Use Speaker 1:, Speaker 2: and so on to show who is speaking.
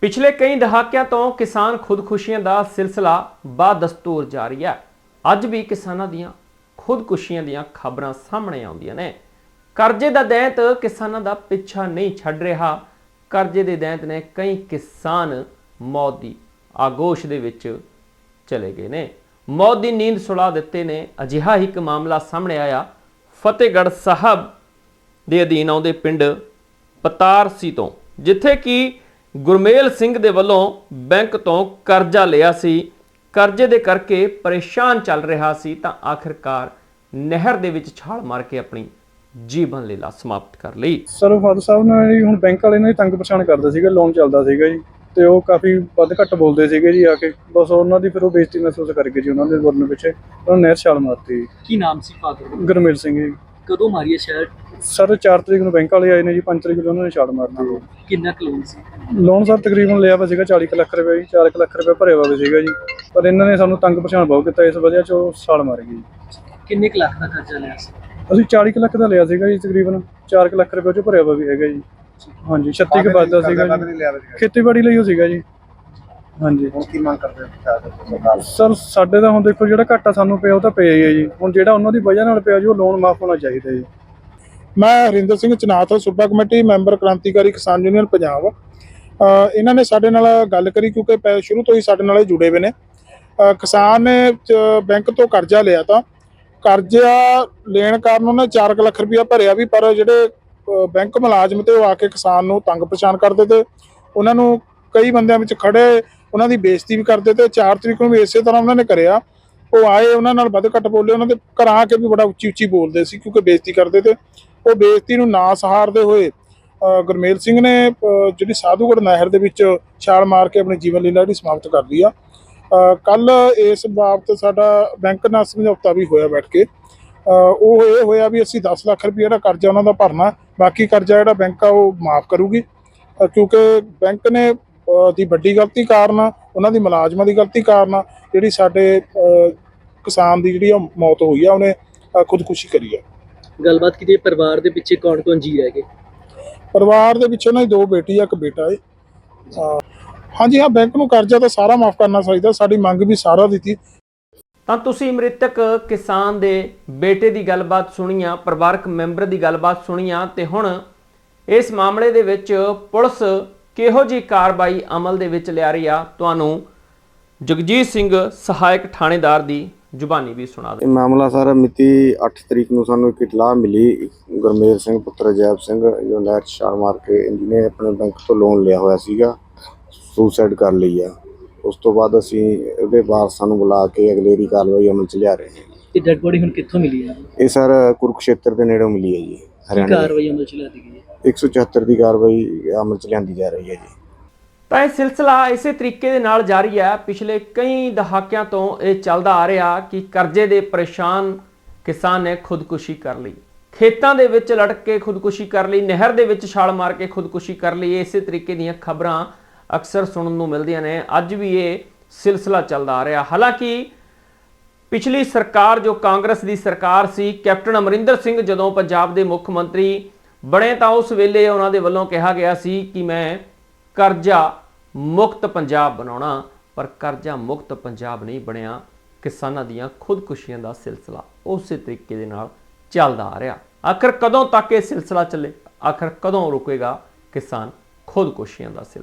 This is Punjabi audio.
Speaker 1: ਪਿਛਲੇ ਕਈ ਦਹਾਕਿਆਂ ਤੋਂ ਕਿਸਾਨ ਖੁਦਕੁਸ਼ੀਆਂ ਦਾ ਸਿਲਸਿਲਾ ਬਾਦਸਤੂਰ ਜਾਰੀ ਹੈ। ਅੱਜ ਵੀ ਕਿਸਾਨਾਂ ਦੀਆਂ ਖੁਦਕੁਸ਼ੀਆਂ ਦੀਆਂ ਖਬਰਾਂ ਸਾਹਮਣੇ ਆਉਂਦੀਆਂ ਨੇ। ਕਰਜ਼ੇ ਦਾ ਦੈਂਤ ਕਿਸਾਨਾਂ ਦਾ ਪਿੱਛਾ ਨਹੀਂ ਛੱਡ ਰਿਹਾ। ਕਰਜ਼ੇ ਦੇ ਦੈਂਤ ਨੇ ਕਈ ਕਿਸਾਨ ਮੌਤ ਦੀ ਆਗੋਸ਼ ਦੇ ਵਿੱਚ ਚਲੇ ਗਏ ਨੇ। ਮੌਤ ਦੀ ਨੀਂਦ ਸੁਲਾ ਦਿੱਤੇ ਨੇ। ਅਜਿਹਾ ਹੀ ਇੱਕ ਮਾਮਲਾ ਸਾਹਮਣੇ ਆਇਆ। ਫਤਿਹਗੜ੍ਹ ਸਾਹਿਬ ਦੇ ਅਧੀਨ ਆਉਂਦੇ ਪਿੰਡ ਪਤਾਰਸੀ ਤੋਂ, ਜਿੱਥੇ ਕਿ ਗੁਰਮੇਲ ਸਿੰਘ ਦੇ ਵੱਲੋਂ ਬੈਂਕ ਤੋਂ ਕਰਜ਼ਾ ਲਿਆ ਸੀ। ਕਰਜ਼ੇ ਦੇ ਕਰਕੇ ਪਰੇਸ਼ਾਨ ਚੱਲ ਰਿਹਾ ਸੀ ਤਾਂ ਆਖਿਰਕਾਰ ਨਹਿਰ ਦੇ ਵਿੱਚ ਛਾਲ ਮਾਰ ਕੇ ਆਪਣੀ ਜੀਵਨ ਲੀਲਾ ਸਮਾਪਤ ਕਰ ਲਈ।
Speaker 2: ਸਰ ਫਾਦਰ ਸਾਹਿਬ ਨੇ ਹੁਣ ਬੈਂਕ ਵਾਲੇ ਨੇ ਤੰਗ ਪਰੇਸ਼ਾਨ ਕਰਦੇ ਸੀਗੇ ਲੋਨ ਚੱਲਦਾ ਸੀਗਾ ਜੀ ਤੇ ਉਹ ਕਾਫੀ ਵੱਧ ਘੱਟ ਬੋਲਦੇ ਸੀਗੇ ਜੀ ਆ ਕੇ। ਬਸ ਉਹਨਾਂ ਦੀ ਫਿਰ ਉਹ ਬੇਇੱਜ਼ਤੀ ਮਹਿਸੂਸ ਕਰਕੇ ਜੀ ਉਹਨਾਂ ਦੇ ਬੋਲਣ ਪਿੱਛੇ ਉਹਨਾਂ ਨੇ ਨਹਿਰ ਛਾਲ ਮਾਰਤੀ
Speaker 3: ਕੀ ਨਾਮ ਸੀ ਫਾਦਰ ਦਾ?
Speaker 2: ਗੁਰਮੇਲ ਸਿੰਘ ਜੀ।
Speaker 3: ਕਦੋਂ ਮਾਰੀ ਹੈ ਸ਼ਾਇਦ
Speaker 2: ਸਰ 4 ਤਰੀਕ ਨੂੰ ਬੈਂਕ ਵਾਲੇ ਆਏ ਨੇ ਜੀ 5 ਤਰੀਕ ਨੂੰ ਉਹਨਾਂ ਨੇ ਛਾਲ ਮਾਰਤੀ ਜੀ।
Speaker 3: ਕਿੰਨਾ ਕੁ ਲੋਨ ਸੀ?
Speaker 2: ਲੋਨ ਸਰ ਤਕਰੀਬਨ ਲਿਆ ਵਾ ਸੀਗਾ 40 ਕੁ ਲੱਖ ਰੁਪਏ ਜੀ 4 ਲੱਖ ਰੁਪਏ ਭਰਿਆ ਵਾ ਸੀਗਾ ਜੀ। ਪਰ ਇਹਨਾਂ ਨੇ ਸਾਨੂੰ ਤੰਗ ਪਰੇਸ਼ਾਨ ਬਹੁਤ ਕੀਤਾ ਇਸ ਵਜ੍ਹਾ 'ਚ ਛਾਲ ਮਾਰ ਗਈ
Speaker 3: ਕਿੰਨੇ ਕੁ ਲੱਖ ਦਾ ਕਰਜ਼ਾ ਲਿਆ ਸੀ?
Speaker 2: ਅਸੀਂ 40 ਕੁ ਲੱਖ ਦਾ ਲਿਆ ਸੀਗਾ ਜੀ ਤਕਰੀਬਨ 4 ਲੱਖ ਰੁਪਏ 'ਚ ਭਰਿਆ ਵਾ ਵੀ ਹੈਗਾ ਜੀ। ਹਾਂਜੀ 36 ਕੁ ਬਚਦਾ ਸੀਗਾ ਜੀ। ਖੇਤੀਬਾੜੀ ਲਈ ਉਹ ਸੀਗਾ ਜੀ। ਹਾਂਜੀ।
Speaker 4: ਹੁਣ ਕੀ ਮੰਗ ਕਰਦੇ ਹੋ ਸਰਕਾਰ
Speaker 2: ਸਰ ਸਾਡੇ ਦਾ ਹੁਣ ਦੇਖੋ ਜਿਹੜਾ ਘਾਟਾ ਸਾਨੂੰ ਪਿਆ ਉਹ ਤਾਂ ਪਿਆ ਹੀ ਹੈ ਜੀ। ਹੁਣ ਜਿਹੜਾ ਉਹਨਾਂ ਦੀ ਵਜ੍ਹਾ ਨਾਲ ਪਿਆ ਜੀ ਉਹ ਲੋਨ ਮਾਫ ਹੋਣਾ ਚਾਹੀਦਾ ਜੀ।
Speaker 5: ਮੈਂ ਹਰਿੰਦਰ ਸਿੰਘ ਚਨਾਥ, ਸੂਬਾ ਕਮੇਟੀ, ਮੈਂਬਰ ਕ੍ਰਾਂਤੀਕਾਰੀ ਕਿਸਾਨ ਯੂਨੀਅਨ ਪੰਜਾਬ। ਇਹਨਾਂ ਨੇ ਸਾਡੇ ਨਾਲ ਗੱਲ ਕਰੀ ਕਿਉਂਕਿ ਪਹਿ- ਸ਼ੁਰੂ ਤੋਂ ਹੀ ਸਾਡੇ ਨਾਲ ਜੁੜੇ ਹੋਏ ਨੇ। ਕਿਸਾਨ ਨੇ ਚ- ਬੈਂਕ ਤੋਂ ਕਰਜ਼ਾ ਲਿਆ ਤਾਂ ਕਰਜ਼ਾ ਲੈਣ ਕਾਰਨ ਉਹਨੇ 4 ਕੁ ਲੱਖ ਰੁਪਇਆ ਭਰਿਆ ਵੀ, ਪਰ ਜਿਹੜੇ ਬੈਂਕ ਮੁਲਾਜ਼ਮ ਤੇ ਉਹ ਆ ਕੇ ਕਿਸਾਨ ਨੂੰ ਤੰਗ ਪਰੇਸ਼ਾਨ ਕਰਦੇ ਤੇ ਉਹਨਾਂ ਨੂੰ ਕਈ ਬੰਦਿਆਂ ਵਿੱਚ ਖੜੇ, ਉਹਨਾਂ ਦੀ ਬੇਇੱਜ਼ਤੀ ਵੀ ਕਰਦੇ ਤੇ 4 ਤਰੀਕ ਨੂੰ ਵੀ ਇਸੇ ਤਰ੍ਹਾਂ ਉਹਨਾਂ ਨੇ ਕਰਿਆ। ਉਹ ਆਏ, ਉਹਨਾਂ ਨਾਲ ਵੱਧ ਘੱਟ ਬੋਲੇ, ਉਹਨਾਂ ਦੇ ਘਰਾਂ ਆ ਕੇ ਵੀ ਬੜਾ ਉੱਚੀ ਉੱਚੀ ਬੋਲਦੇ ਸੀ ਕਿਉਂਕਿ ਬੇਇੱਜ਼ਤੀ ਕਰਦੇ ਤੇ। ਉਹ ਬੇਇੱਜ਼ਤੀ ਨੂੰ ਨਾ ਸਹਾਰਦੇ ਹੋਏ ਗੁਰਮੇਲ ਸਿੰਘ ਨੇ ਜਿਹੜੀ ਸਾਧੂਗੜ ਨਹਿਰ ਦੇ ਵਿੱਚ ਛਾਲ ਮਾਰ ਕੇ ਆਪਣੀ ਜੀਵਨ ਲੀਲਾ ਜਿਹੜੀ ਸਮਾਪਤ ਕਰ ਲਈ ਆ। ਕੱਲ ਇਸ ਬਾਬਤ ਸਾਡਾ ਬੈਂਕ ਨਾਲ ਸਮਝੌਤਾ ਵੀ ਹੋਇਆ ਬੈਠ ਕੇ। ਉਹ ਇਹ ਹੋਇਆ ਵੀ ਅਸੀਂ 10 ਲੱਖ ਰੁਪਏ ਦਾ ਕਰਜ਼ਾ ਉਹਨਾਂ ਦਾ ਭਰਨਾ, ਬਾਕੀ ਕਰਜ਼ਾ ਜਿਹੜਾ ਬੈਂਕ ਆ ਉਹ ਮਾਫ ਕਰੂਗੀ। ਕਿਉਂਕਿ ਬੈਂਕ ਨੇ ਦੀ ਵੱਡੀ ਗਲਤੀ ਕਾਰਨ, ਉਹਨਾਂ ਦੀ ਮੁਲਾਜ਼ਮਾਂ ਦੀ ਗਲਤੀ ਕਾਰਨ ਜਿਹੜੀ ਸਾਡੇ ਕਿਸਾਨ ਦੀ ਜਿਹੜੀ ਆ ਮੌਤ ਹੋਈ ਆ, ਉਹਨੇ ਖੁਦਕੁਸ਼ੀ ਕਰੀ ਆ।
Speaker 3: ਗੱਲਬਾਤ ਕੀਤੀ ਪਰਿਵਾਰ ਦੇ ਪਿੱਛੇ ਕੌਣ ਕੌਣ ਜੀ ਰਹਿ ਗਏ?
Speaker 5: ਪਰਿਵਾਰ ਦੇ ਵਿੱਚ ਉਹਨਾਂ ਦੀ ਦੋ ਬੇਟੀ ਆ ਇੱਕ ਬੇਟਾ ਏ। ਹਾਂਜੀ ਹਾਂ ਬੈਂਕ ਨੂੰ ਕਰਜ਼ਾ ਤਾਂ ਸਾਰਾ ਮਾਫ ਕਰਨਾ ਚਾਹੀਦਾ ਸਾਡੀ ਮੰਗ ਵੀ ਸਾਰਾ ਦਿੱਤੀ।
Speaker 1: ਤਾਂ ਤੁਸੀਂ ਮ੍ਰਿਤਕ ਕਿਸਾਨ ਦੇ ਬੇਟੇ ਦੀ ਗੱਲਬਾਤ ਸੁਣੀਆਂ ਪਰਿਵਾਰਕ ਮੈਂਬਰ ਦੀ ਗੱਲਬਾਤ ਸੁਣੀਆਂ ਤੇ ਹੁਣ ਇਸ ਮਾਮਲੇ ਦੇ ਵਿੱਚ ਪੁਲਿਸ ਕਿਹੋ ਜੀ ਕਾਰਵਾਈ ਅਮਲ ਦੇ ਵਿੱਚ ਲਿਆ ਰਹੀ ਆ? ਤੁਹਾਨੂੰ ਜਗਜੀਤ ਸਿੰਘ ਸਹਾਇਕ ਥਾਣੇਦਾਰ ਦੀ ਜ਼ੁਬਾਨੀ ਵੀ ਸੁਣਾ ਦੇ।
Speaker 4: ਇਹ ਮਾਮਲਾ ਸਰ ਮਿਤੀ 8 ਤਰੀਕ ਨੂੰ ਸਾਨੂੰ ਇੱਕ ਇਤਲਾਹ ਮਿਲੀ। ਗੁਰਮੇਲ ਸਿੰਘ ਪੁੱਤਰ ਜੈਬ ਸਿੰਘ ਜੋ ਨਹਿਰ ਛਾਲ ਮਾਰ ਕੇ ਜਿਹਨੇ ਆਪਣੇ ਬੈਂਕ ਤੋਂ ਲੋਨ ਲਿਆ ਹੋਇਆ ਸੀਗਾ ਸੁਸਾਈਡ ਕਰ ਲਈ ਆ। ਉਸ ਤੋਂ ਬਾਅਦ ਅਸੀਂ ਉਹਦੇ ਵਾਰਸਾਂ ਨੂੰ ਬੁਲਾ ਕੇ ਅਗਲੇਰੀ ਕਾਰਵਾਈ ਅਮਲ 'ਚ ਲਿਆ ਰਹੇ ਹਾਂ।
Speaker 3: ਤੇ ਡੈਡ ਬੋਡੀ ਹੁਣ ਕਿੱਥੋਂ ਮਿਲੀ ਹੈ
Speaker 4: ਇਹ ਸਰ ਕੁਰੂਕਸ਼ੇਤਰ ਦੇ ਨੇੜੇ ਮਿਲੀ ਹੈ ਜੀ ਹਰਿਆਣਾ ਦੀ।
Speaker 3: ਕਾਰਵਾਈ ਉਹਨਾਂ ਚ ਲਿਆਦੀ ਗਈ ਹੈ?
Speaker 4: 174 ਦੀ ਕਾਰਵਾਈ ਅਮਲ 'ਚ ਲਿਆਂਦੀ ਜਾ ਰਹੀ ਹੈ ਜੀ।
Speaker 1: ਤਾਂ ਇਹ ਸਿਲਸਿਲਾ ਇਸੇ ਤਰੀਕੇ ਦੇ ਨਾਲ ਜਾਰੀ ਹੈ। ਪਿਛਲੇ ਕਈ ਦਹਾਕਿਆਂ ਤੋਂ ਇਹ ਚੱਲਦਾ ਆ ਰਿਹਾ ਕਿ ਕਰਜ਼ੇ ਦੇ ਪਰੇਸ਼ਾਨ ਕਿਸਾਨ ਨੇ ਖੁਦਕੁਸ਼ੀ ਕਰ ਲਈ। ਖੇਤਾਂ ਦੇ ਵਿੱਚ ਲਟਕ ਕੇ ਖੁਦਕੁਸ਼ੀ ਕਰ ਲਈ, ਨਹਿਰ ਦੇ ਵਿੱਚ ਛਾਲ ਮਾਰ ਕੇ ਖੁਦਕੁਸ਼ੀ ਕਰ ਲਈ। ਇਸੇ ਤਰੀਕੇ ਦੀਆਂ ਖਬਰਾਂ ਅਕਸਰ ਸੁਣਨ ਨੂੰ ਮਿਲਦੀਆਂ ਨੇ। ਅੱਜ ਵੀ ਇਹ ਸਿਲਸਿਲਾ ਚੱਲਦਾ ਆ ਰਿਹਾ। ਹਾਲਾਂਕਿ ਪਿਛਲੀ ਸਰਕਾਰ, ਜੋ ਕਾਂਗਰਸ ਦੀ ਸਰਕਾਰ ਸੀ, ਕੈਪਟਨ ਅਮਰਿੰਦਰ ਸਿੰਘ ਜਦੋਂ ਪੰਜਾਬ ਦੇ ਮੁੱਖ ਮੰਤਰੀ ਬਣੇ ਤਾਂ ਉਸ ਵੇਲੇ ਉਹਨਾਂ ਦੇ ਵੱਲੋਂ ਕਿਹਾ ਗਿਆ ਸੀ ਕਿ ਮੈਂ ਕਰਜ਼ਾ ਮੁਕਤ ਪੰਜਾਬ ਬਣਾਉਣਾ, ਪਰ ਕਰਜ਼ਾ ਮੁਕਤ ਪੰਜਾਬ ਨਹੀਂ ਬਣਿਆ, ਕਿਸਾਨਾਂ ਦੀਆਂ ਖੁਦਕੁਸ਼ੀਆਂ ਦਾ ਸਿਲਸਿਲਾ ਉਸੇ ਤਰੀਕੇ ਦੇ ਨਾਲ ਚੱਲਦਾ ਆ ਰਿਹਾ। ਆਖਰ ਕਦੋਂ ਤੱਕ ਇਹ ਸਿਲਸਿਲਾ ਚੱਲੇ? ਆਖਰ ਕਦੋਂ ਰੁਕੇਗਾ ਕਿਸਾਨ ਖੁਦਕੁਸ਼ੀਆਂ ਦਾ ਸਿਲਸਿਲਾ?